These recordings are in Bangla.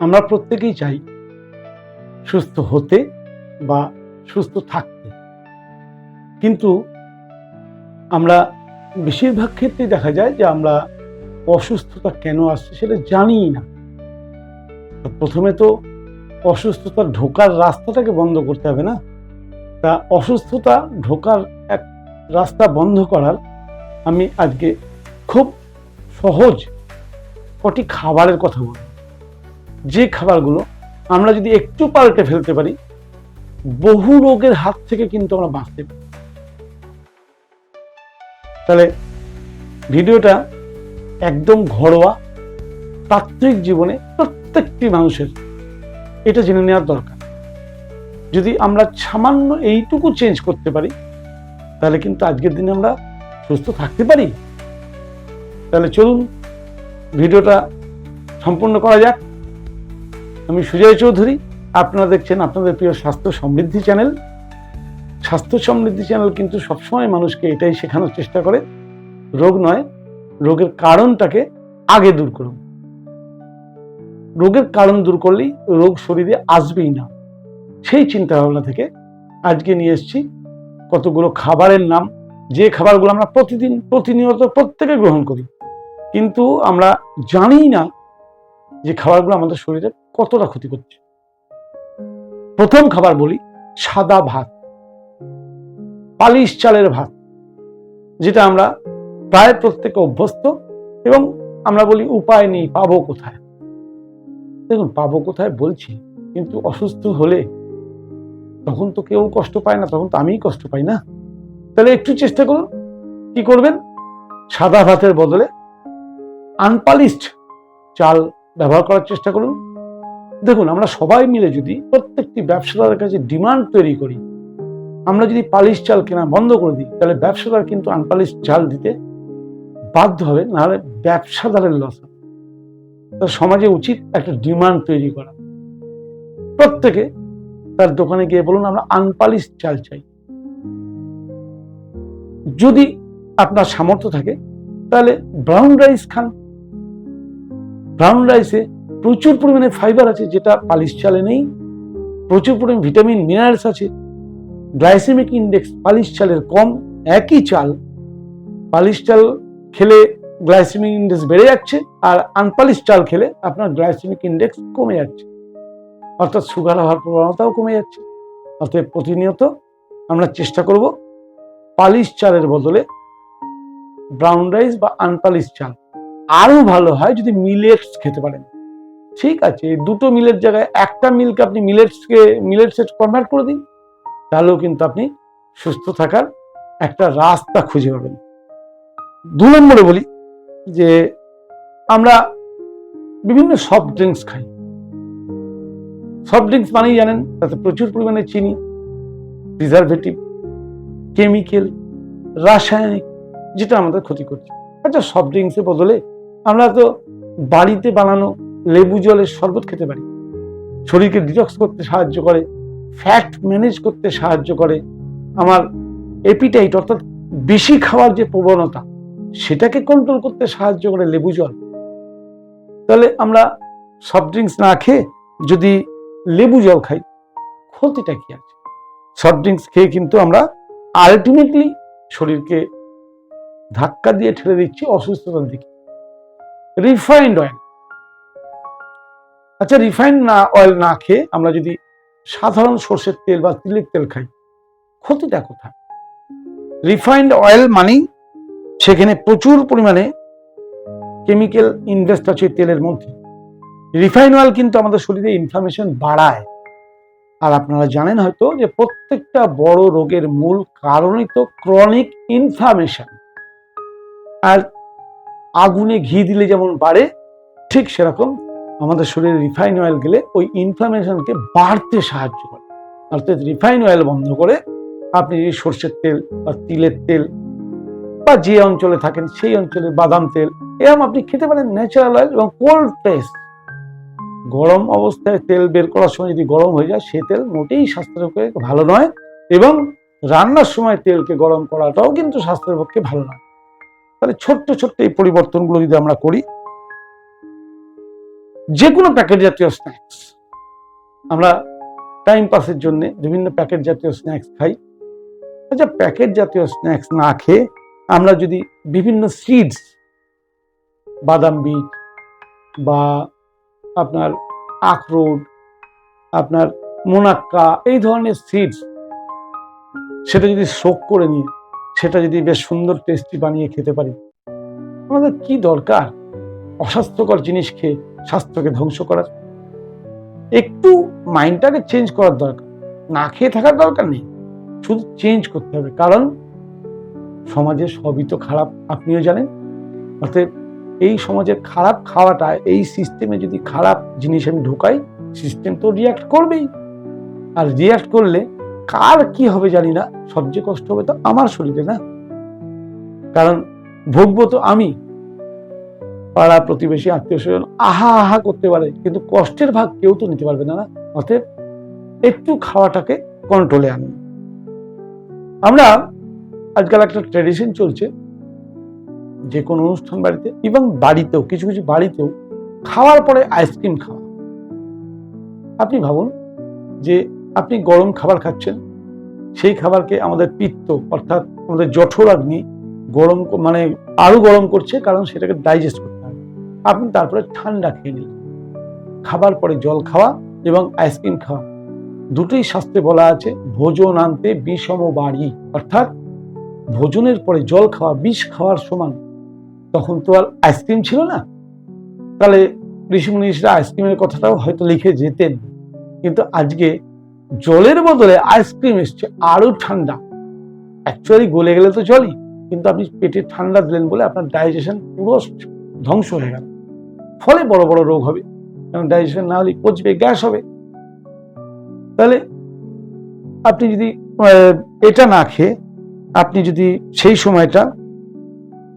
আমরা প্রত্যেকেই চাই সুস্থ হতে বা সুস্থ থাকতে। কিন্তু আমরা বেশিরভাগ ক্ষেত্রেই দেখা যায় যে আমরা অসুস্থতা কেন আসছে সেটা জানিই না। প্রথমে তো অসুস্থতা ঢোকার রাস্তাটাকে বন্ধ করতে হবে না? তা অসুস্থতা ঢোকার এক রাস্তা বন্ধ করার আমি আজকে খুব সহজ কটি খাবারের কথা বলব। যে খাবারগুলো আমরা যদি একটু পাল্টে ফেলতে পারি, বহু রোগের হাত থেকে কিন্তু আমরা বাঁচতে পারি। তাহলে ভিডিওটা একদম ঘরোয়া, প্রাত্যহিক জীবনে প্রত্যেকটি মানুষের এটা জেনে নেওয়ার দরকার। যদি আমরা সামান্য এইটুকু চেঞ্জ করতে পারি, তাহলে কিন্তু আজকের দিনে আমরা সুস্থ থাকতে পারি। তাহলে চলুন, ভিডিওটা সম্পূর্ণ করা যাক। আমি সুজয় চৌধুরী। আপনারা দেখছেন আপনাদের প্রিয় স্বাস্থ্য সমৃদ্ধি চ্যানেল। স্বাস্থ্য সমৃদ্ধি চ্যানেল কিন্তু সবসময় মানুষকে এটাই শেখানোর চেষ্টা করে। রোগ নয়, রোগের কারণটাকে আগে দূর করুন। রোগের কারণ দূর করলেই রোগ শরীরে আসবেই না। সেই চিন্তা ভাবনা থেকে আজকে নিয়ে এসছি কতগুলো খাবারের নাম। যে খাবারগুলো আমরা প্রতিদিন, প্রতিনিয়ত প্রত্যেকে গ্রহণ করি। কিন্তু আমরা জানি না যে খাবারগুলো আমাদের শরীরে কতটা ক্ষতি করছে? প্রথম খাবার বলি, সাদা ভাত। পালিশ চালের ভাত, যেটা আমরা প্রায় প্রত্যেকে অভ্যস্ত এবং আমরা বলি, উপায় নেই, পাবো কোথায়? দেখুন, পাবো কোথায় বলছি, কিন্তু অসুস্থ হলে তখন তো কেউ কষ্ট পায় না, তখন তো আমিই কষ্ট পাই না। তাহলে একটু চেষ্টা করুন, কি করবেন? সাদা ভাতের বদলে আনপালিশড চাল ব্যবহার করার চেষ্টা করুন। দেখুন, আমরা সবাই মিলে যদি প্রত্যেকটি ব্যবসাদারের কাছে ডিমান্ড তৈরি করি, আমরা যদি পালিশ চাল কেনা বন্ধ করে দিই, তাহলে ব্যবসাদার কিন্তু আনপালিশ চাল দিতে বাধ্য হবে, নাহলে ব্যবসাদারের লস হবে। সমাজে উচিত একটা ডিমান্ড তৈরি করা। প্রত্যেকে তার দোকানে গিয়ে বলুন, আমরা আনপালিশ চাল চাই। যদি আপনার সামর্থ্য থাকে, তাহলে ব্রাউন রাইস খান। ব্রাউন রাইসে প্রচুর পরিমাণে ফাইবার আছে, যেটা পালিশ চালে নেই। প্রচুর পরিমাণে ভিটামিন মিনারেলস আছে। গ্লাইসেমিক ইন্ডেক্স পালিশ চালের কম, একই চাল পালিশ চাল খেলে গ্লাইসেমিক ইন্ডেক্স বেড়ে যাচ্ছে আর আনপালিশ চাল খেলে আপনার গ্লাইসেমিক ইন্ডেক্স কমে যাচ্ছে। অর্থাৎ সুগার হওয়ার প্রবণতাও কমে যাচ্ছে। অর্থাৎ প্রতিনিয়ত আমরা চেষ্টা করব পালিশ চালের বদলে ব্রাউন রাইস বা আনপালিশ চাল। আরও ভালো হয় যদি মিলেটস খেতে পারেন। ঠিক আছে দুটো মিলের জায়গায় একটা মিলকে আপনি মিলেটসকে, মিলেটসে কনভার্ট করে দিন, তাহলেও কিন্তু আপনি সুস্থ থাকার একটা রাস্তা খুঁজে পাবেন। দু নম্বরে বলি যে, আমরা বিভিন্ন সফট ড্রিঙ্কস খাই। সফট ড্রিঙ্কস মানেই জানেন, তাতে প্রচুর পরিমাণে চিনি প্রিজারভেটিভ কেমিক্যাল রাসায়নিক, যেটা আমাদের ক্ষতি করছে। আচ্ছা সফট ড্রিঙ্কসের বদলে আমরা তো বাড়িতে বানানো লেবু জলের শরবত খেতে পারি। শরীরকে ডিটক্স করতে সাহায্য করে ফ্যাট ম্যানেজ করতে সাহায্য করে। আমার এপিটাইট অর্থাৎ বেশি খাওয়ার যে প্রবণতা, সেটাকে কন্ট্রোল করতে সাহায্য করে লেবু জল। তাহলে আমরা সফট ড্রিঙ্কস না খেয়ে যদি লেবু জল খাই, ক্ষতিটা কি আছে? সফট ড্রিঙ্কস খেয়ে কিন্তু আমরা আলটিমেটলি শরীরকে ধাক্কা দিয়ে ঠেলে দিচ্ছি অসুস্থতার দিকে। রিফাইন্ড অয়েল আচ্ছা রিফাইন্ড না অয়েল না খেয়ে আমরা যদি সাধারণ সর্ষের তেল বা তিলের তেল খাই, ক্ষতিটা কোথায়? রিফাইন্ড অয়েল মানেই সেখানে প্রচুর পরিমাণে কেমিক্যাল ইনভেস্ট আছে তেলের মধ্যে। রিফাইন অয়েল কিন্তু আমাদের শরীরে ইনফ্লামেশন বাড়ায়। আর আপনারা জানেন হয়তো যে প্রত্যেকটা বড় রোগের মূল কারণই তো ক্রনিক ইনফ্লামেশন আর আগুনে ঘি দিলে যেমন বাড়ে, ঠিক সেরকম আমাদের শরীরে রিফাইন অয়েল গেলে ওই ইনফ্লামেশনকে বাড়তে সাহায্য করে। অর্থাৎ রিফাইন অয়েল বন্ধ করে আপনি যদি সর্ষের তেল বা তিলের তেল বা যে অঞ্চলে থাকেন সেই অঞ্চলে বাদাম তেল এরকম আপনি খেতে পারেন ন্যাচারাল অয়েল এবং কোল্ড প্রেস গরম অবস্থায় তেল বের করার সময় যদি গরম হয়ে যায়, সে তেল মোটেই স্বাস্থ্যের পক্ষে ভালো নয় এবং রান্নার সময় তেলকে গরম করাটাও কিন্তু স্বাস্থ্যের পক্ষে ভালো নয়। তাহলে ছোট্ট ছোট্ট এই পরিবর্তনগুলো যদি আমরা করি যে কোনো প্যাকেট জাতীয় স্ন্যাক্স আমরা টাইম পাসের জন্য বিভিন্ন প্যাকেট জাতীয় স্ন্যাক্স খাই। আচ্ছা প্যাকেট জাতীয় স্ন্যাক্স না খেয়ে আমরা যদি বিভিন্ন সিডস বাদাম বিট বা আপনার আখরোট, আপনার মোনাক্কা, এই ধরনের সিডস সেটা যদি শোক করে নিয়ে, সেটা যদি বেশ সুন্দর টেস্টি বানিয়ে খেতে পারি, আমাদের কি দরকার? অস্বাস্থ্যকর জিনিস খেয়ে স্বাস্থ্যকে ধ্বংস করার। একটু মাইন্ডটাকে চেঞ্জ করার দরকার। না খেয়ে থাকার দরকার নেই। শুধু চেঞ্জ করতে হবে। কারণ সমাজে সবই তো খারাপ, আপনিও জানেন। অতএব এই সমাজের খারাপ খাওয়াটা, এই সিস্টেমে যদি খারাপ জিনিস আমি ঢোকাই সিস্টেম তো রিয়াক্ট করবেই। আর রিয়াক্ট করলে কার কি হবে জানি না। সবচেয়ে কষ্ট হবে তো আমার শরীরে না। কারণ ভোগবো তো আমি। পাড়া প্রতিবেশী, আত্মীয় স্বজন আহা আহা করতে পারে, কিন্তু কষ্টের ভাগ কেউ তো নিতে পারবে না না। একটু খাওয়াটাকে কন্ট্রোলে আনুন। আমরা আজকাল একটা ট্রেডিশন চলছে, যে কোনো অনুষ্ঠান বাড়িতে এবং বাড়িতেও, কিছু কিছু বাড়িতেও খাওয়ার পরে আইসক্রিম খাওয়া। আপনি ভাবুন যে আপনি গরম খাবার খাচ্ছেন, সেই খাবারকে আমাদের পিত্ত, অর্থাৎ আমাদের জঠরাগ্নি গরম মানে আরও গরম করছে, কারণ সেটাকে ডাইজেস্ট হবে আপনি তারপরে ঠান্ডা খেয়ে নিন খাবার পরে জল খাওয়া এবং আইসক্রিম খাওয়া। দুটোই শাস্ত্রে বলা আছে, ভোজন আনতে বিষম বাড়ি। অর্থাৎ ভোজনের পরে জল খাওয়া, বিষ খাওয়ার সমান। তখন তো আর আইসক্রিম ছিল না। তাহলে ঋষিমুনিষরা আইসক্রিমের কথাটাও হয়তো লিখে যেতেন। কিন্তু আজকে জলের বদলে আইসক্রিম এসছে, আরও ঠান্ডা। অ্যাকচুয়ালি গলে গেলে তো জলই, কিন্তু আপনি পেটে ঠান্ডা দিলেন বলে আপনার ডাইজেশন পুরো ধ্বংস হয়ে গেল। ফলে বড় বড় রোগ হবে। কারণ ডাইজেশন না হলে পচবে, গ্যাস হবে। তাহলে আপনি যদি এটা না খেয়ে আপনি যদি সেই সময়টা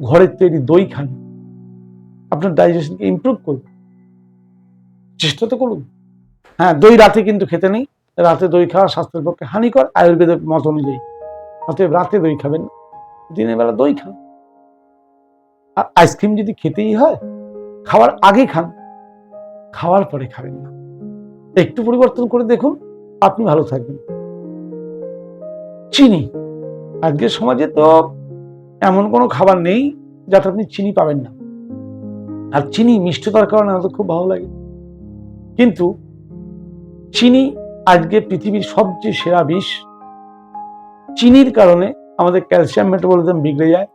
ঘরের তৈরি দই খান, আপনার ডাইজেশনকে ইমপ্রুভ করবে। চেষ্টা তো করুন। হ্যাঁ দই রাতে কিন্তু খেতে নেই। রাতে দই খাওয়া স্বাস্থ্যের পক্ষে হানিকর। আয়ুর্বেদের মত অনুযায়ী। অতএব রাতে দই খাবেন দিনের বেলা দই খান। আর আইসক্রিম যদি খেতেই হয়, খাওয়ার আগে খান। খাওয়ার পরে খাবেন না। একটু পরিবর্তন করে দেখুন, আপনি ভালো থাকবেন। চিনি। আজকের সমাজে তো এমন কোনো খাবার নেই যাতে আপনি চিনি পাবেন না। আর চিনি মিষ্টতার কারণে আমাদের খুব ভালো লাগে। কিন্তু চিনি আজকে পৃথিবীর সবচেয়ে সেরা বিষ। চিনির কারণে আমাদের ক্যালসিয়াম মেটাবলিজম বিগড়ে যায়।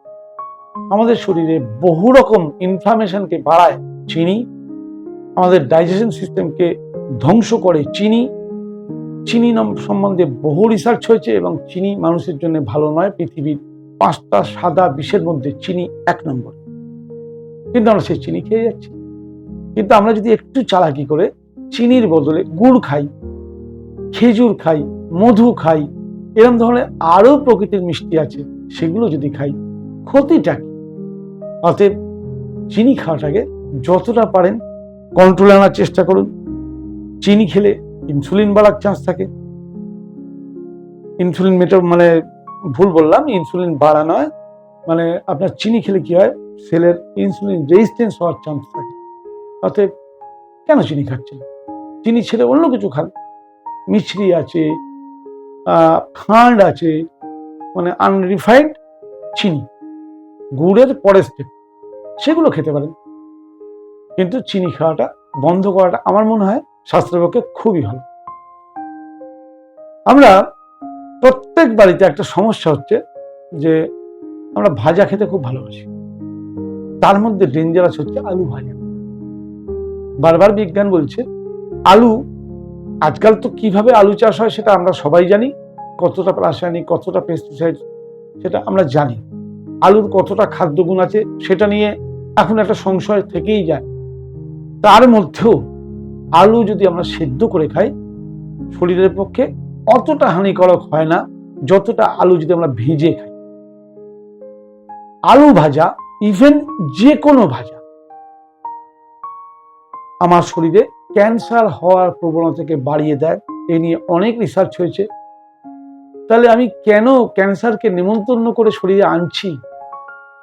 আমাদের শরীরে বহু রকম ইনফ্লামেশনকে বাড়ায় চিনি, আমাদের ডাইজেশন সিস্টেমকে ধ্বংস করে চিনি। চিনি সম্বন্ধে বহু রিসার্চ হয়েছে এবং চিনি মানুষের জন্য ভালো নয়। পৃথিবীর পাঁচটা সাদা বিষের মধ্যে চিনি এক নম্বর। কিন্তু আমরা সেই চিনি খেয়ে যাচ্ছি। কিন্তু আমরা যদি একটু চালাকি করে চিনির বদলে গুড় খাই, খেজুর খাই, মধু খাই এরকম ধরনের আরও প্রকৃতির মিষ্টি আছে, সেগুলো যদি খাই ক্ষতিটা কি? অতএব চিনি খাওয়াটাকে যতটা পারেন কন্ট্রোলে আনার চেষ্টা করুন। চিনি খেলে ইনসুলিন বাড়ার চান্স থাকে। ইনসুলিন মেটা মানে ভুল বললাম ইনসুলিন বাড়া নয়। মানে আপনার চিনি খেলে কি হয়? সেলের ইনসুলিন রেজিস্ট্যান্স হওয়ার চান্স থাকে। অতএব কেন চিনি খাচ্ছেন? চিনি ছেড়ে অন্য কিছু খান। মিছরি আছে খান্ড আছে মানে আনরিফাইন্ড চিনি। গুড়ের পরের স্টেপ সেগুলো খেতে পারেন। কিন্তু চিনি খাওয়াটা বন্ধ করাটা আমার মনে হয় স্বাস্থ্যের পক্ষে খুবই ভালো। আমরা প্রত্যেক বাড়িতে একটা সমস্যা হচ্ছে যে আমরা ভাজা খেতে খুব ভালোবাসি। তার মধ্যে ডেঞ্জারাস হচ্ছে আলু ভাজা। বারবার বিজ্ঞান বলছে, আলু, আজকাল তো কীভাবে আলু চাষ হয় সেটা আমরা সবাই জানি, কতটা রাসায়নিক, কতটা পেস্টিসাইড সেটা আমরা জানি। আলুর কতটা খাদ্যগুণ আছে সেটা নিয়ে এখন একটা সংশয় থেকেই যায়। তার মধ্যেও আলু যদি আমরা সেদ্ধ করে খাই, শরীরের পক্ষে অতটা হানিকারক হয় না যতটা আলু যদি আমরা ভেজে খাই। আলু ভাজা ইভেন যে কোনো ভাজা, আমার শরীরে ক্যান্সার হওয়ার প্রবণতাকে বাড়িয়ে দেয়। এ নিয়ে অনেক রিসার্চ হয়েছে। তাহলে আমি কেন ক্যান্সারকে নিমন্ত্রণ করে শরীরে আনছি?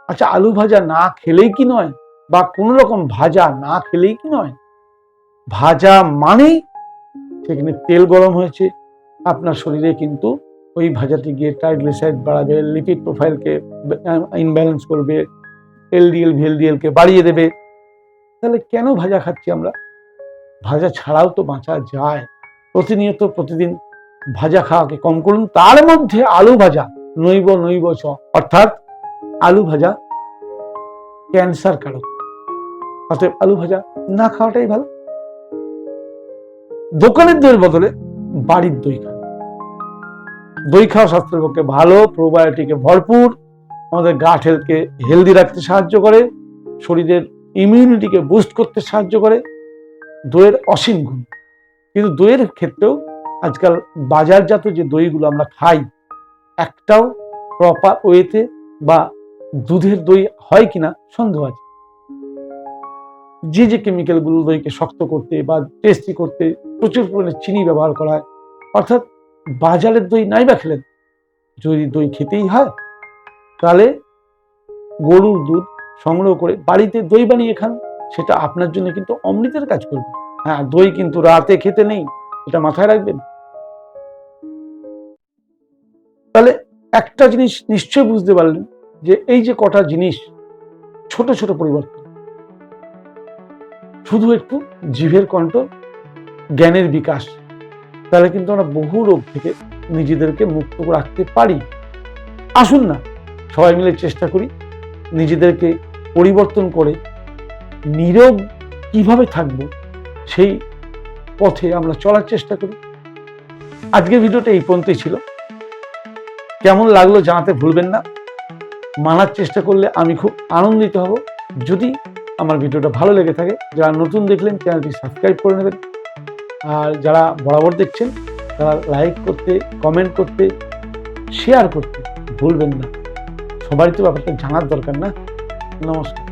আচ্ছা আলু ভাজা না খেলেই কি নয়? বা কোনো রকম ভাজা না খেলেই কি নয়? ভাজা মানেই সেখানে তেল গরম হয়েছে। আপনার শরীরে কিন্তু ওই ভাজাতে গিয়ে ট্রাইগ্লিসাইড বাড়াবে লিপিড প্রোফাইলকে ইনব্যালেন্স করবে এলডিএল ভিএলডিএল কে বাড়িয়ে দেবে। তাহলে কেন ভাজা খাচ্ছি আমরা? ভাজা ছাড়াও তো বাঁচা যায়। প্রতিনিয়ত প্রতিদিন ভাজা খাওয়াকে কম করুন। তার মধ্যে আলু ভাজা, নৈব নৈব চ। অর্থাৎ আলু ভাজা ক্যান্সার কারক। অতএব আলু ভাজা না খাওয়াটাই ভালো। দোকানের দইয়ের বদলে বাড়ির দই খান। দই খাওয়া স্বাস্থ্যের পক্ষে ভালো প্রোবায়োটিকে ভরপুর। আমাদের গাট হেলথকে হেলদি রাখতে সাহায্য করে। শরীরের ইমিউনিটিকে বুস্ট করতে সাহায্য করে। দইয়ের অসীম গুণ। কিন্তু দইয়ের ক্ষেত্রেও আজকাল বাজারজাত যে দইগুলো আমরা খাই, একটাও প্রপার ওয়েতে বা দুধের দই হয় কিনা সন্দেহ আছে। যে যে কেমিক্যালগুলো দইকে শক্ত করতে বা টেস্টি করতে প্রচুর পরিমাণে চিনি ব্যবহার করা হয়, অর্থাৎ বাজারের দই নাই বা খেলেন, যদি দই খেতেই হয়, তাহলে গরুর দুধ সংগ্রহ করে বাড়িতে দই বানিয়ে খান, সেটা আপনার জন্য কিন্তু অমৃতের কাজ করবে। হ্যাঁ দই কিন্তু রাতে খেতে নেই, এটা মাথায় রাখবেন। একটা জিনিস নিশ্চয় বুঝতে পারলেন যে এই যে কটা জিনিস, ছোট ছোট পরিবর্তন। শুধু একটু জিভের কণ্ঠল জ্ঞানের বিকাশ, তাহলে কিন্তু আমরা বহু রোগ থেকে নিজেদেরকে মুক্ত রাখতে পারি। আসুন না, সবাই মিলে চেষ্টা করি নিজেদেরকে পরিবর্তন করে নীরব কীভাবে থাকব সেই পথে আমরা চলার চেষ্টা করি। আজকের ভিডিওটা এই পর্যন্তই ছিল। কেমন লাগল জানাতে ভুলবেন না। মানার চেষ্টা করলে আমি খুব আনন্দিত হব। যদি আমার ভিডিওটা ভালো লেগে থাকে, যারা নতুন দেখলেন চ্যানেলটি সাবস্ক্রাইব করে নেবেন। আর যারা বরাবর দেখছেন, তারা লাইক করতে, কমেন্ট করতে, শেয়ার করতে ভুলবেন না। সবারই তো ব্যাপারটা জানার দরকার না। নমস্কার।